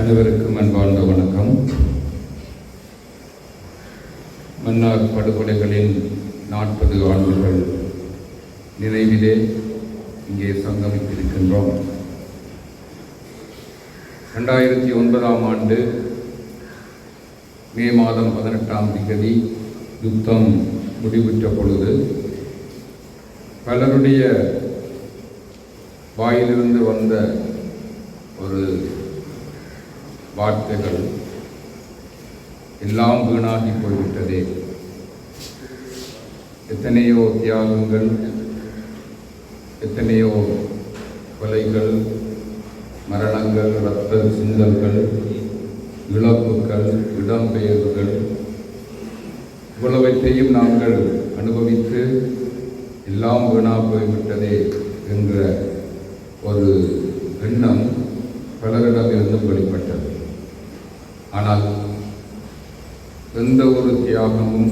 அனைவருக்கும் அன்பார்ந்த வணக்கம். மன்னார் படுகொலைகளின் நாற்பது ஆண்டுகள் நினைவிலே இங்கே சங்கமித்திருக்கின்றோம். ரெண்டாயிரத்தி ஒன்பதாம் ஆண்டு மே மாதம் பதினெட்டாம் திகதி யுத்தம் முடிவுற்ற பொழுது பலருடைய வாயிலிருந்து வந்த ஒரு வார்த்தைகள் எல்லாம் வீணாகி போய்விட்டதே. எத்தனையோ தியாகங்கள் எத்தனையோ கொலைகள் மரணங்கள் இரத்த சிந்தல்கள் இழப்புகள் இடம்பெயர்வுகள் இவ்வளவற்றையும் நாங்கள் அனுபவித்து எல்லாம் வீணா போய்விட்டதே என்ற ஒரு எண்ணம் பலரிடமிருந்தும் வெளிப்படும் ஆனால் எந்த ஒரு தியாகமும்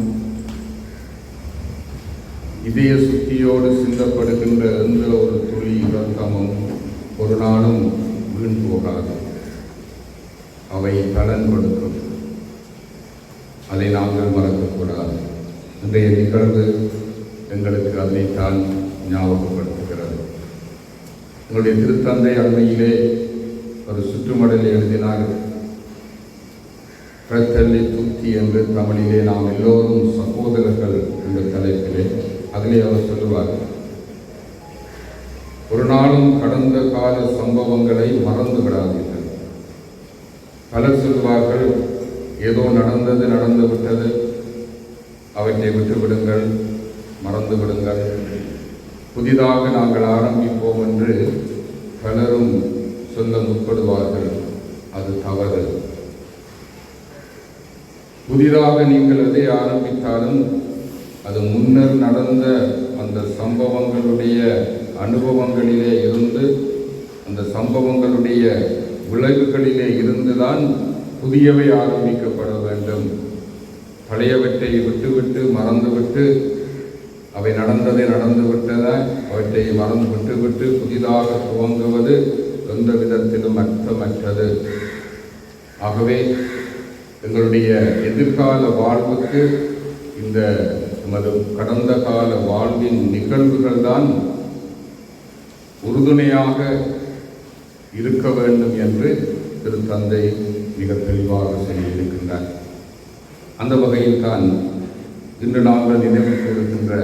இதய சுத்தியோடு சிந்தப்படுகின்ற எந்த ஒரு துளி இரக்கமும் ஒரு நாளும் வீண் போகாது. அவை கடன் கொடுக்கும் அதை நாங்கள் மறக்கக்கூடாது. இன்றைய நிகழ்வு எங்களுக்கு அதைத்தான் ஞாபகப்படுத்துகிறது. எங்களுடைய திருத்தந்தை அண்மையிலே ஒரு சுற்றுமடலை எழுதினார்கள் பிரத்தல்லி துத்தி என்று தமிழிலே நாம் எல்லோரும் சகோதரர்கள் என்ற தலைப்பிலே அதிலே அவர் சொல்லுவார். ஒரு நாளும் கடந்த கால சம்பவங்களை மறந்து விடாதீர்கள். பலர் சொல்வார்கள் ஏதோ நடந்தது நடந்து விட்டது. அவற்றை விட்டுவிடுங்கள் மறந்து விடுங்கள். புதிதாக நாங்கள் ஆரம்பிப்போம் என்று பலரும் சொல்ல முற்படுவார்கள். அது தவறு. புதிதாக நீங்கள் எதை ஆரம்பித்தாலும் அது முன்னர் நடந்த அந்த சம்பவங்களுடைய அனுபவங்களிலே இருந்து அந்த சம்பவங்களுடைய விளைவுகளிலே இருந்துதான் புதியவை ஆரம்பிக்கப்பட வேண்டும். பழையவற்றை விட்டுவிட்டு மறந்துவிட்டு அவை நடந்ததை நடந்துவிட்டத அவற்றை மறந்து விட்டுவிட்டு புதிதாக துவங்குவது எந்த விதத்திலும் அர்த்தமற்றது. ஆகவே எங்களுடைய எதிர்கால வாழ்வுக்கு இந்த நமது கடந்த கால வாழ்வின் நிகழ்வுகள் தான் உறுதுணையாக இருக்க வேண்டும் என்று திருத்தந்தை மிக தெளிவாக சொல்லியிருக்கின்றார். அந்த வகையில் தான் இன்று நாங்கள் நினைவு கூறுகின்ற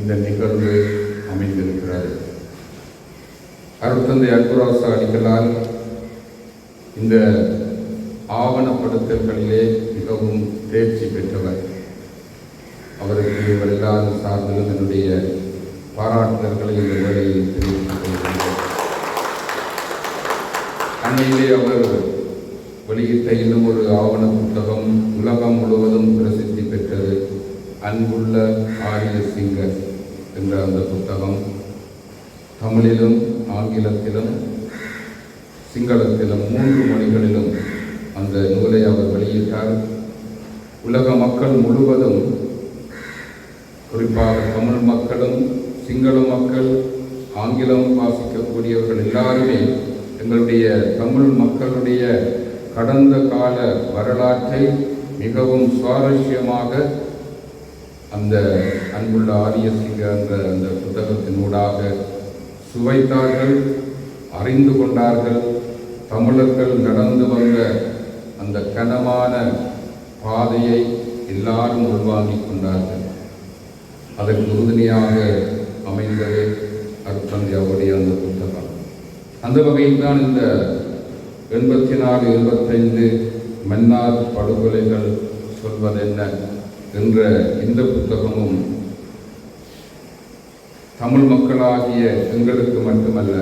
இந்த நிகழ்வு அமைந்திருக்கிறது. அருட்தந்தை அன்புராசா அடிகளால் இந்த ஆவணப்படுத்தல்களிலே மிகவும் தேர்ச்சி பெற்றவர். அவருக்கு இவர் எல்லாரும் சார்பிலும் என்னுடைய பாராட்டுதல்களை இந்த வேலையில் தெரிவித்துக் கொள்கிறேன் அண்மையிலே அவர் வெளியிட்ட இன்னும் ஒரு ஆவண புத்தகம் உலகம் முழுவதும் பிரசித்தி பெற்றது அன்புள்ள ஆரிய சிங்கர் என்ற அந்த புத்தகம். தமிழிலும் ஆங்கிலத்திலும் சிங்களத்திலும் மூன்று மொழிகளிலும் அந்த நூலை அவர் வெளியிட்டார். உலக மக்கள் முழுவதும் குறிப்பாக தமிழ் மக்களும் சிங்கள மக்கள் ஆங்கிலம் வாசிக்கக்கூடியவர்கள் எல்லாருமே எங்களுடைய தமிழ் மக்களுடைய கடந்த கால வரலாற்றை மிகவும் சுவாரஸ்யமாக அந்த அன்புள்ள ஆரிய சிங்க என்ற அந்த புத்தகத்தினூடாக சுவைத்தார்கள் அறிந்து கொண்டார்கள். தமிழர்கள் நடந்து வந்த அந்த கனமான பாதையை எல்லாரும் உள்வாங்கிக் கொண்டார்கள். அதற்கு உறுதுணையாக அமைந்தது அருத்தந்தையாவுடைய அந்த புத்தகம். அந்த வகையில் தான் இந்த எண்பத்தி நாலு எண்பத்தைந்து மன்னார் படுகொலைகள் சொல்வதென்ன என்ற இந்த புத்தகமும் தமிழ் மக்களாகிய எங்களுக்கு மட்டுமல்ல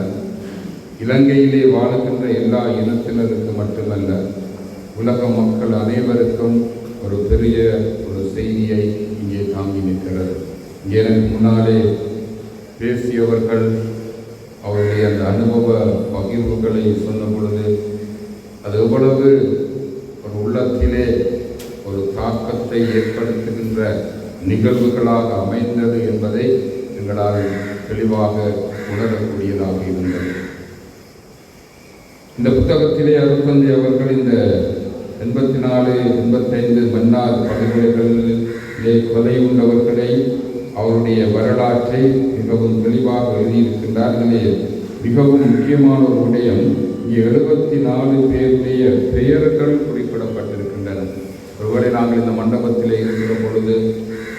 இலங்கையிலே வாழுகின்ற எல்லா இனத்தினருக்கு மட்டுமல்ல உலக மக்கள் அனைவருக்கும் ஒரு பெரிய ஒரு செய்தியை இங்கே தாங்கி நிற்கிறது. எனக்கு முன்னாலே பேசியவர்கள் அவருடைய அந்த அனுபவ பகிர்வுகளை சொன்ன பொழுது அது எவ்வளவு ஒரு உள்ளத்திலே ஒரு தாக்கத்தை ஏற்படுத்துகின்ற நிகழ்வுகளாக அமைந்தது என்பதை எங்களால் தெளிவாக உணரக்கூடியதாக இருந்தது. இந்த புத்தகத்திலே அருத்தந்தி அவர்கள் இந்த எண்பத்தி நாலு எண்பத்தைந்து மன்னார் படுகொலைகளிலே கொலை உண்டவர்களை அவருடைய வரலாற்றை மிகவும் தெளிவாக எழுதியிருக்கின்றார்களே மிகவும் முக்கியமான ஒரு விடயம் இங்கே எழுபத்தி நாலு பேருடைய பெயர்கள் குறிப்பிடப்பட்டிருக்கின்றன. ஒருவேளை நாங்கள் இந்த மண்டபத்திலே இருக்கிற பொழுது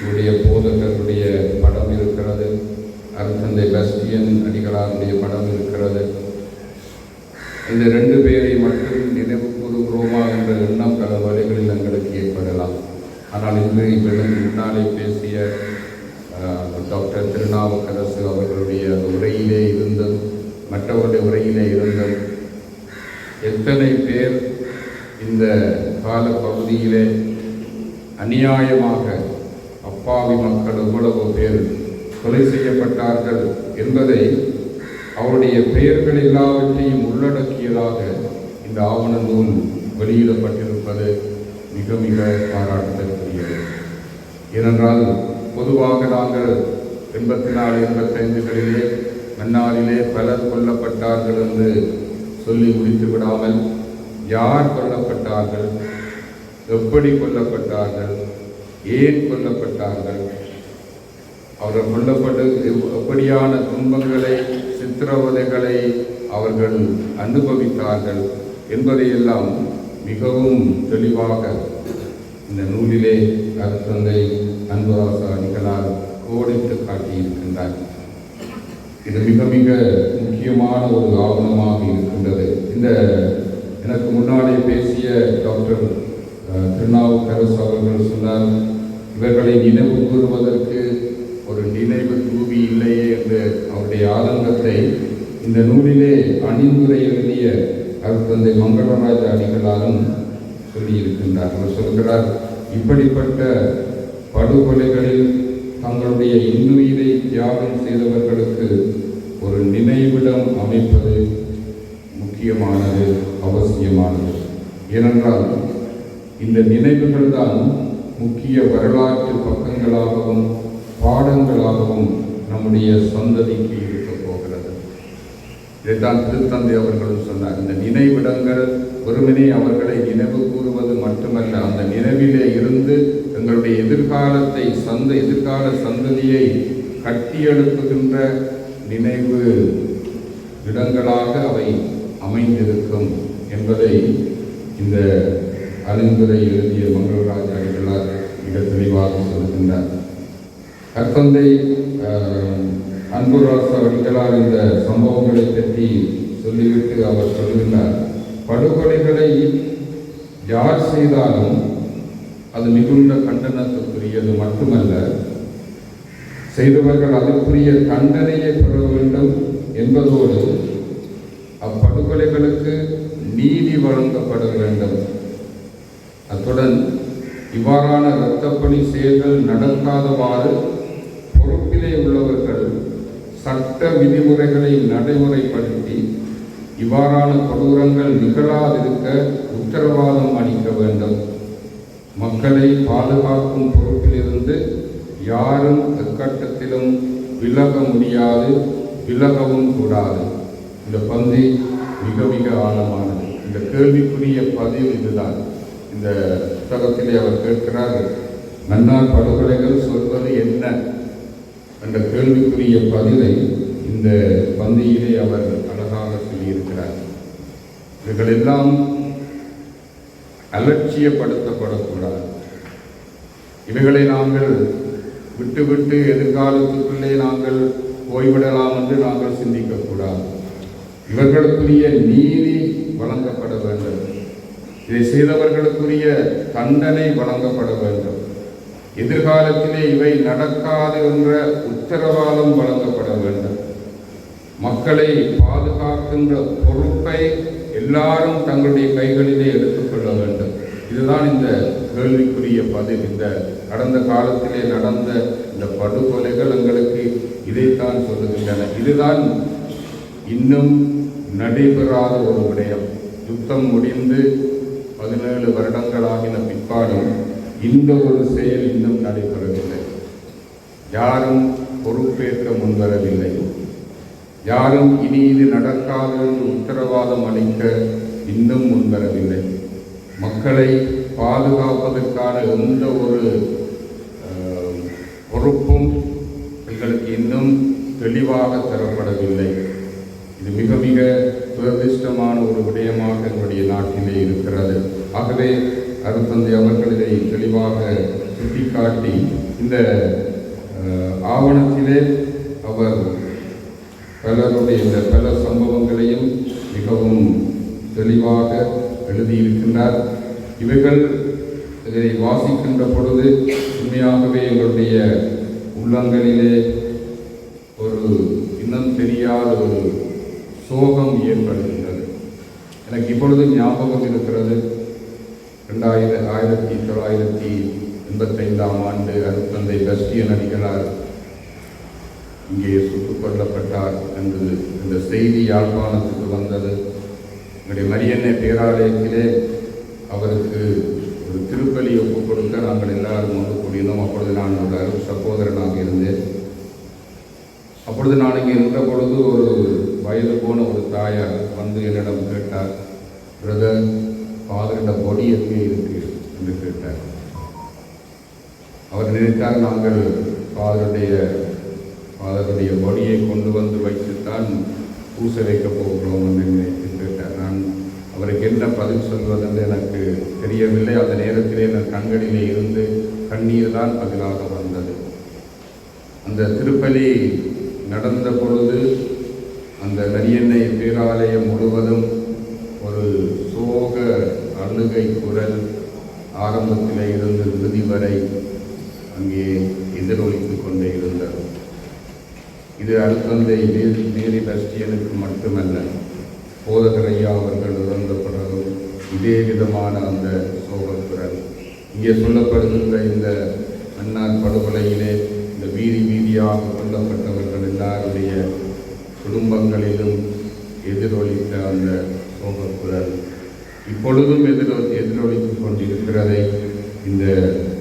உடைய போதகருடைய படம் இருக்கிறது அருத்தந்தை பஸ்டியன் அடிகளாருடைய படம் இருக்கிறது. இந்த ரெண்டு பேரை மட்டும் நினைவு கூறுகிறோமா என்ற எண்ணம் பல வழிகளில் எங்களுக்கு ஏற்படலாம் ஆனால் இன்று இவர்களுக்கு முன்னாலே பேசிய அஹ், டாக்டர் திருநாவுக்கரசு அவர்களுடைய அந்த உரையிலே இருந்தும் மற்றவருடைய உரையிலே இருந்தும் எத்தனை பேர் இந்த கால பகுதியிலே அநியாயமாக அப்பாவி மக்கள் எவ்வளவு பேர் கொலை செய்யப்பட்டார்கள் என்பதை அவருடைய பெயர்கள் எல்லாவற்றையும் உள்ளடக்கியதாக இந்த ஆவண நூல் வெளியிடப்பட்டிருப்பது மிக மிக பாராட்டத்தக்கரியது ஏனென்றால் பொதுவாக நாங்கள் எண்பத்தி நாலு எண்பத்தைந்துகளிலே மன்னாரிலே பலர் கொல்லப்பட்டார்கள் என்று சொல்லி முடித்து விடாமல் யார் கொல்லப்பட்டார்கள்? எப்படி கொல்லப்பட்டார்கள்? ஏன் கொல்லப்பட்டார்கள்? அவர்கள் கொல்லப்பட்டு எப்படியான துன்பங்களை சித்திரவதைகளை அவர்கள் அனுபவித்தார்கள் என்பதையெல்லாம் மிகவும் தெளிவாக இந்த நூலிலே அருத்தந்தை அன்புராசா நிகழால் கோடிட்டு காட்டியிருக்கின்றார். இது மிக மிக முக்கியமான ஒரு ஆவணமாக இருக்கின்றது. இந்த எனக்கு முன்னாடி பேசிய டாக்டர் திருநாவுக்கரசு அவர்கள் சொன்னார் இவர்களை நினைவு கூறுவதற்கு ஒரு நினைவு தூவி இல்லையே என்று அவருடைய ஆதங்கத்தை இந்த நூலிலே அணிந்துரை எழுதிய அருத்தந்தை மங்களராஜ அடிகளாரும் சொல்லியிருக்கின்றார். அவர் சொல்கிறார் இப்படிப்பட்ட படுகொலைகளில் தங்களுடைய இன்னுயிரை தியாகம் செய்தவர்களுக்கு ஒரு நினைவிடம் அமைப்பது முக்கியமானது அவசியமானது. ஏனென்றால் இந்த நினைவுகள் தான் முக்கிய வரலாற்று பக்கங்களாகவும் பாடங்களாகவும் நம்முடைய சந்ததிக்கு இருக்கப் போகிறது. இதைத்தான் திருத்தந்தை அவர்களும் சொன்னார். இந்த நினைவிடங்கள் ஒருமனே அவர்களை நினைவு கூறுவது மட்டுமல்ல அந்த நினைவிலே இருந்து எங்களுடைய எதிர்காலத்தை சந்த எதிர்கால சந்ததியை கட்டியெழுப்புகின்ற நினைவு இடங்களாக அவை அமைந்திருக்கும் என்பதை இந்த அறிந்துரை எழுதிய மங்களராஜ் அடிகளார் மிக தெளிவாக சொல்கின்றார் கற்பந்தை அன்புராச அவர்களால் இந்த சம்பவங்களை பற்றி சொல்லிவிட்டு அவர் சொல்கின்றார். படுகொலைகளை யார் செய்தாலும் அது மிகுந்த கண்டனத்துக்குரியது மட்டுமல்ல செய்தவர்கள் அதற்குரிய தண்டனையை பெற வேண்டும் என்பதோடு அப்படுகொலைகளுக்கு நீதி வழங்கப்பட வேண்டும். அத்துடன் இவ்வாறான இரத்தப்பணி செயல்கள் நடக்காதவாறு பொறுப்பிலே உள்ளவர்கள் சட்ட விதிமுறைகளை நடைமுறைப்படுத்தி இவ்வாறான கொடூரங்கள் நிகழாதிருக்க உத்தரவாதம் அளிக்க வேண்டும். மக்களை பாதுகாக்கும் பொறுப்பிலிருந்து யாரும் எக்கட்டத்திலும் விலக முடியாது விலகவும் கூடாது. இந்த பந்தி மிக மிக ஆழமானது. இந்த கேள்விக்குரிய பதிவு இதுதான். இந்த புத்தகத்திலே அவர் கேட்கிறார் மன்னார் படுகொலைகள் சொல்வது என்ன? என்ற கேள்விக்குரிய பதிலை இந்த பந்தியிலே அவர் அழகாக சொல்லியிருக்கிறார். இவைகளெல்லாம் அலட்சியப்படுத்தப்படக்கூடாது. இவைகளை நாங்கள் விட்டுவிட்டு எதிர்காலத்துக்குள்ளே நாங்கள் போய்விடலாம் என்று நாங்கள் சிந்திக்கக்கூடாது. இவர்களுக்குரிய நீதி வழங்கப்பட வேண்டும். இதை செய்தவர்களுக்குரிய தண்டனை வழங்கப்பட வேண்டும். எதிர்காலத்திலே இவை நடக்காது என்ற உத்தரவாதம் வழங்கப்பட வேண்டும். மக்களை பாதுகாக்கின்ற பொறுப்பை எல்லாரும் தங்களுடைய கைகளிலே எடுத்துக்கொள்ள வேண்டும். இதுதான் இந்த கேள்விக்குரிய பதில். இந்த கடந்த காலத்திலே நடந்த இந்த படுகொலைகள் எங்களுக்கு இதைத்தான் சொல்லுகின்றன. இதுதான் இன்னும் நடைபெறாத ஒரு விடயம். யுத்தம் முடிந்து பதினேழு வருடங்களாகின பிற்பாடும் இந்த ஒரு செயல் இன்னும் நடைபெறவில்லை. யாரும் பொறுப்பேற்க முன்வரவில்லை. யாரும் இனி இது நடக்காது என்று உத்தரவாதம் அளிக்க இன்னும் முன்வரவில்லை. மக்களை பாதுகாப்பதற்கான எந்த ஒரு பொறுப்பும் எங்களுக்கு இன்னும் தெளிவாக தரப்படவில்லை. இது மிக மிக துரதிருஷ்டமான ஒரு விடயமாக எங்களுடைய நாட்டிலே இருக்கிறது. ஆகவே அருத்தந்தை அவர்கள் இதை தெளிவாக சுட்டிக்காட்டி இந்த ஆவணத்திலே அவர் பலருடைய இந்த பல சம்பவங்களையும் மிகவும் தெளிவாக எழுதியிருக்கின்றார். இவைகள் இதை வாசிக்கின்ற பொழுது உண்மையாகவே எங்களுடைய உள்ளங்களிலே ஒரு இன்னும் தெரியாத ஒரு சோகம் ஏற்படுகின்றது. எனக்கு இப்பொழுது ஞாபகம் இருக்கிறது. ரெண்டாயிர ஆயிரத்தி தொள்ளாயிரத்தி எண்பத்தைந்தாம் ஆண்டு அருத்தந்தை பஸ்டியன் அடிகளார் இங்கே சுட்டுக் கொல்லப்பட்டார் என்று இந்த செய்தி யாழ்ப்பாணத்துக்கு வந்தது. எங்களுடைய மரியன்னை பேராலயத்திலே அவருக்கு ஒரு திருப்பலி ஒப்புக் கொடுக்க நாங்கள் எல்லாரும் ஒன்று கூடியிருந்தோம். அப்பொழுது நான் ஒரு அருள் சகோதரனாக இருந்தேன். அப்பொழுது நான் இங்கே இருந்த பொழுது ஒரு வயது போன ஒரு தாயார் வந்து என்னிடம் கேட்டார் பிரதர் ஃபாதரிட பொடி எங்கே இருக்கு? என்று கேட்டார். அவர் நினைத்தார் நாங்கள் ஃபாதருடைய ஃபாதருடைய பொடியை கொண்டு வந்து வைத்துத்தான் பூச வைக்கப் போகிறோம் என்று அவருக்கு என்ன பதில் சொல்வதென்று எனக்கு தெரியவில்லை. அந்த நேரத்திலே என் கண்களிலே இருந்து கண்ணீர் தான் பதிலாக வந்தது. அந்த திருப்பலி நடந்த பொழுது அந்த நரியன்னை பேராலயம் முழுவதும் ஒரு சோக அழுகை குரல் ஆரம்பத்தில் இருந்து இறுதி வரை அங்கே எதிரொலித்து கொண்டே இருந்தது. இது அருத்தந்தை மேரி மேரி பஸ்டியனுக்கு மட்டுமல்ல. போதகர் ஐயா அவர்கள் இறந்தப்படுறதும் இதே விதமான அந்த சோகக்குரல் இங்கே சொல்லப்படுகின்ற இந்த அண்ணார் படுகொலையிலே இந்த வீதி வீதியாக கொல்லப்பட்டவர்கள் எல்லாருடைய குடும்பங்களிலும் எதிரொலித்த அந்த சோகக்குரல் இப்பொழுதும் எதிரொ எதிரொலித்துக் கொண்டிருக்கிறதை இந்த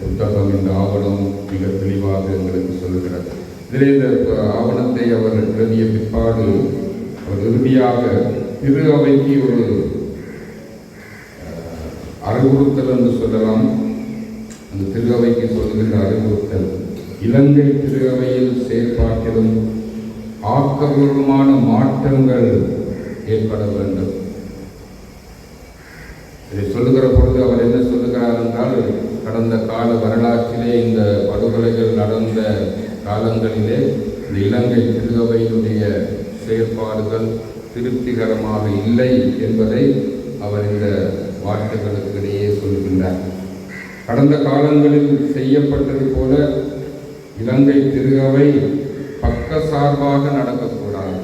புத்தகம் இந்த ஆவணம் மிக தெளிவாக எங்களுக்கு சொல்கிறது இதில் இந்த ஆவணத்தை அவர் எழுதிய பிற்பாடு அவர் இறுதியாக திரு அவைக்கு ஒரு அறிவுறுத்தல் என்று சொல்லலாம். அந்த திரு அவைக்கு அறிவுறுத்தல் இலங்கை திரு அவையில் செயற்பாட்டிலும் ஆக்கபூர்வமான மாற்றங்கள் ஏற்பட வேண்டும். இதை சொல்லுகிற பொழுது அவர் என்ன சொல்லுகிறார் என்றால் கடந்த கால வரலாற்றிலே இந்த படுகொலைகள் நடந்த காலங்களிலே இந்த இலங்கை திருகவையினுடைய செயற்பாடுகள் திருப்திகரமாக இல்லை என்பதை அவர் இந்த வார்த்தைகளுக்கு சொல்கின்றார். கடந்த காலங்களில் செய்யப்பட்டது போல இலங்கை திருகவை பக்கசார்பாக நடக்கக்கூடாது.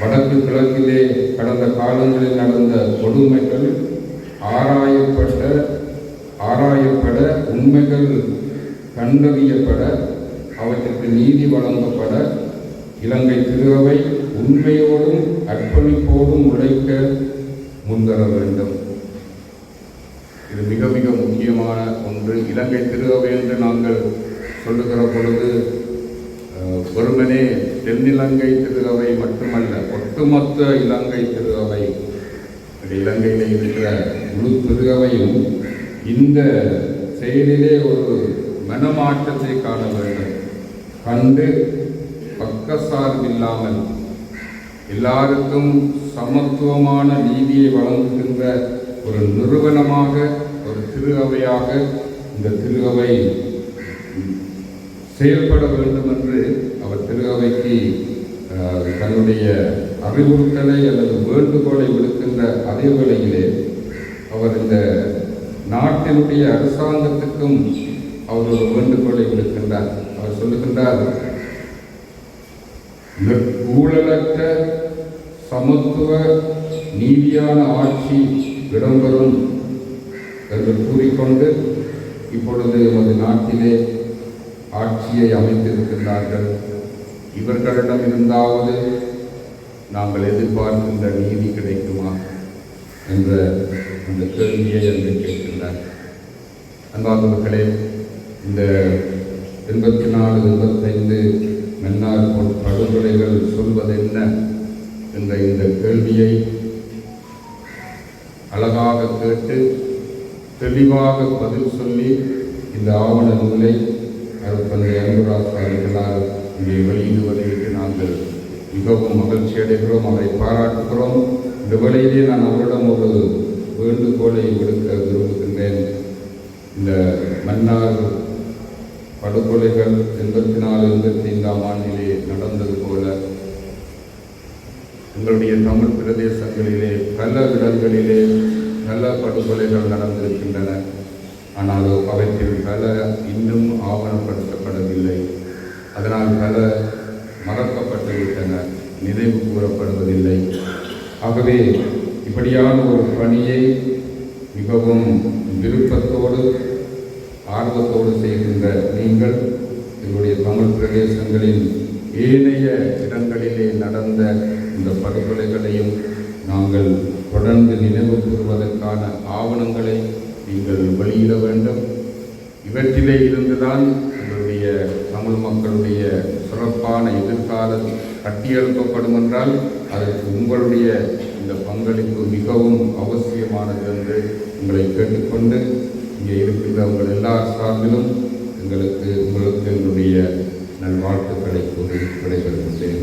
வடக்கு கிழக்கிலே கடந்த காலங்களில் நடந்த கொடுமைகள் ஆராயப்பட்ட ஆராயப்பட உண்மைகள் கண்டறியப்பட அவற்றுக்கு நீதி வழங்கப்பட இலங்கை திருவை உண்மையோடும் அர்ப்பணிப்போடும் உழைக்க முன்வர வேண்டும். இது மிக மிக முக்கியமான ஒன்று. இலங்கை திருவை என்று நாங்கள் சொல்லுகிற பொழுது அஹ், வெறுமனே தென்னிலங்கை திருவை மட்டுமல்ல ஒட்டுமொத்த இலங்கை திருவை இலங்கையில் இருக்கிற முழு திருகவையும் இந்த செயலிலே ஒரு மனமாற்றத்தை காண வேண்டும். கண்டு பக்கசார்பில்லாமல் எல்லாருக்கும் சமத்துவமான நீதியை வழங்குகின்ற ஒரு நிறுவனமாக ஒரு திரு அவையாக இந்த திரு அவை செயல்பட வேண்டும் என்று அவர் திரு அவைக்கு தன்னுடைய அறிவுறுத்தலை அல்லது வேண்டுகோளை விடுக்கின்ற அதே வேளையிலே அவர் இந்த நாட்டினுடைய அரசாங்கத்துக்கும் அவர் ஒரு வேண்டுகோளை விடுக்கின்றார். அவர் சொல்லுகின்றார் "இந்த ஊழலற்ற சமத்துவ நீதியான ஆட்சி இடம்பெறும் என்று கூறிக்கொண்டு இப்பொழுது நமது நாட்டிலே ஆட்சியை அமைத்திருக்கின்றார்கள். இவர்களிடம் இருந்தாவது நாங்கள் எதிர்பார்க்கின்ற நீதி கிடைக்குமா என்ற அந்த கேள்வியை என்று கேட்கின்றார். அன்பார்ந்தவர்களே இந்த எண்பத்தி நாலு எண்பத்தைந்து மன்னார் பொ- படுகொலைகள் சொல்வதென்ன? என்ற இந்த கேள்வியை அழகாக கேட்டு தெளிவாக பதில் சொல்லி இந்த ஆவண நூலை அருட்தந்தை அன்புராஜ் அவர்களால் இங்கே வெளியிடுவதற்கு நாங்கள் மிகவும் மகிழ்ச்சி அடைகிறோம் அவரை பாராட்டுகிறோம். இந்த வேளையிலே நான் அவரிடம் ஒரு வேண்டுகோளை விடுக்க விரும்புகின்றேன். இந்த மன்னார் படுகொலைகள் எண்பத்தி நாலு எண்பத்தி ஐந்தாம் ஆண்டிலே நடந்தது போல எங்களுடைய தமிழ் பிரதேசங்களிலே பல இடங்களிலே பல படுகொலைகள் நடந்திருக்கின்றன. ஆனாலோ அவற்றில் பல இன்னும் ஆவணப்படுத்தப்படவில்லை. அதனால் பல மறக்கப்பட்டுவிட்டன. நினைவு கூறப்படுவதில்லை. ஆகவே இப்படியான ஒரு பணியை மிகவும் விருப்பத்தோடு ஆர்வத்தோடு செய்கின்ற நீங்கள் எங்களுடைய தமிழ் பிரதேசங்களின் ஏனைய இடங்களிலே நடந்த இந்த படுகொலைகளையும் நாங்கள் தொடர்ந்து நினைவு கூறுவதற்கான ஆவணங்களை நீங்கள் வெளியிட வேண்டும். இவற்றிலே இருந்துதான் எங்களுடைய தமிழ் மக்களுடைய சிறப்பான எதிர்காலம் கட்டியெழுப்பப்படும் என்றால் அதற்கு உங்களுடைய இந்த பங்களிப்பு மிகவும் அவசியமானது என்று உங்களை கேட்டுக்கொண்டு இங்கே இருக்கின்ற உங்கள் எல்லார் சார்பிலும் எங்களுக்கு உங்களுக்கு என்னுடைய நல்வாழ்த்துக்களை கூறி விடைபெறுகின்றேன்.